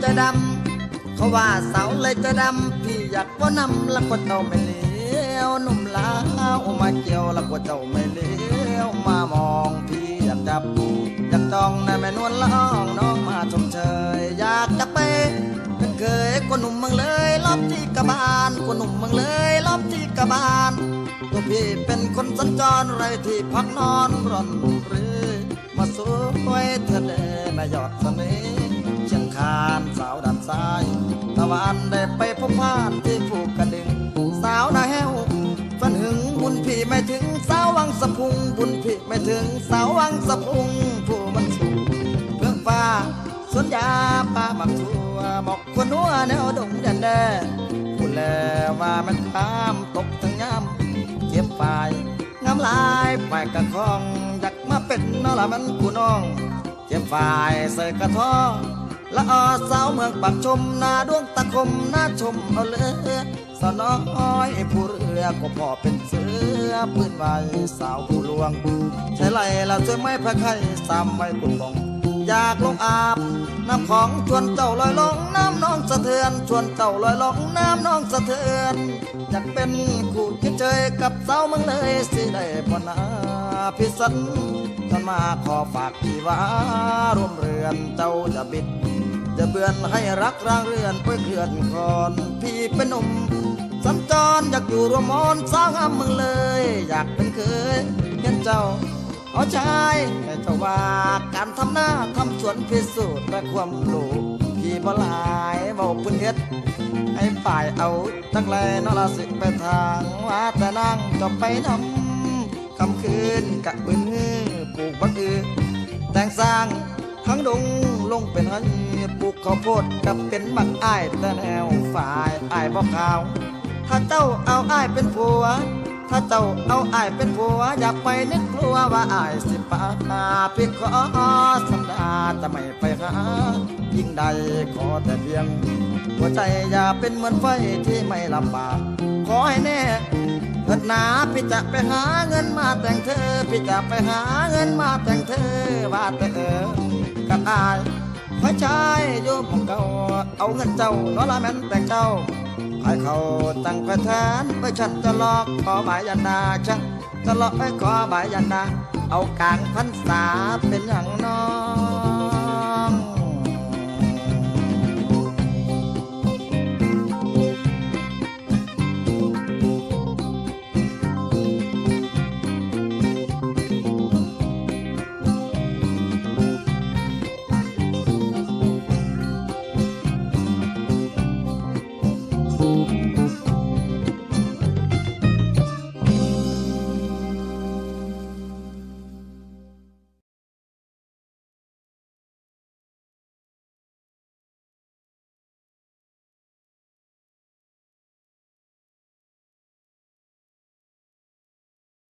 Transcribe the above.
เลยจะดำเขาว่าสาวเลยจะดำพี่อยากว่านำล้วก็เจ้าไม่เลี้ยวหนุ่มลาวมาเกี่ยวล้วก็เจ้าไม่เลี้ยวมามองพี่อยากจับอยากจองในแม่นวลละอองน้องมาชมเชยอยากจะไปเป็นเคยคนหนุ่มเมืองเลยรอบที่กระบาลคนหนุ่มเมืองเลยรอบที่กระบาลตัวพี่เป็นคนสัญจรไรที่พักนอนร่อนรือมาสวยเธอเดแม่ยอดเสน่ห์ วันได้ไปพบผ่านที่ผูกกระดึง สาวนาแห้วฝันหึงบุญพี่ไม่ถึงสาววังสะพุง บุญพี่ไม่ถึงสาววังสะพุงผู้มันสูงเพื่องฟ้าสวนยาป่าหมักทั่วหมอกคนหัวแนวดงแดนแดผู้แลว่ามันตามตกทั้งยามเก็บปลายงามลายไปกระคองอยากมาเป็นนอละมันกูน้อง เจ็บฝ่ายใส่กระท้อ ละอสาวเมืองปักชมหน้าดวงตะคมหน้าชมเอาเลยสน้อยผู้เรือก็พอเป็นเสือปืนไว้สาวผู้ลวง ใช่ไรละเจอไม่พระไข่สามไม่ปุ่นบงอยากลงอาบ น้ำของชวนเจ้าลอยลงน้ำน้องสะเทือนชวนเจ้าลอยลงน้ำน้องสะเทือนอยากเป็นคู่คิดเจยกับสาวเมืองเลยสิได้ปนาพิสัน มาขอฝากพี่ว่ารวมเรือนเจ้าจะบิด จะเบือนให้รักร่างเรือนเพื่อเคลื่อนคอนพี่เป็นหนุ่มสัญจรอยากอยู่รวมมอนสาวงามเมืองเลย อยากเป็นเคยเห็นเจ้าเอาใจให้เจ้าว่าการทำหน้าทำสวนพิสูจน์และความรู้พี่บ่หลายเบาพื้นเฮ็ดให้ฝ่ายเอาตั้งแลนอละสิไปทางว่าแต่นางจะไปนำ คำคืนกะบืนฮือปลูกบักอือแต่งสร้างทั้งดงลงเป็นให้ปลูกข้าวโพดกับเป็นบักอ้ายแต่แนวฝ่ายอ้ายบอกข่าว ถ้าเจ้าเอาอ้ายเป็นผัว ถ้าเจ้าเอาอ้ายเป็นผัว อย่าไปนึกกลัวว่าอ้ายสิปาพี่ขอสัญญาจะไม่ไปหายิ่งใดขอแต่เพียง หัวใจอย่าเป็นเหมือนไฟที่ไม่ลำบากขอให้แน่เถิดนา พี่จะไปหาเงินมาแต่งเธอ พี่จะไปหาเงินมาแต่งเธอว่าแต่เออกับอายขอใชายโยมของเก่าเอาเงินเจ้าน้อละแม่นแต่งเจ้าให้เขาตั้งกระแทนไปฉันจะลอกขอใบายยันดาฉันจะลอกไปขอใบายยันดาเอากลางพันษา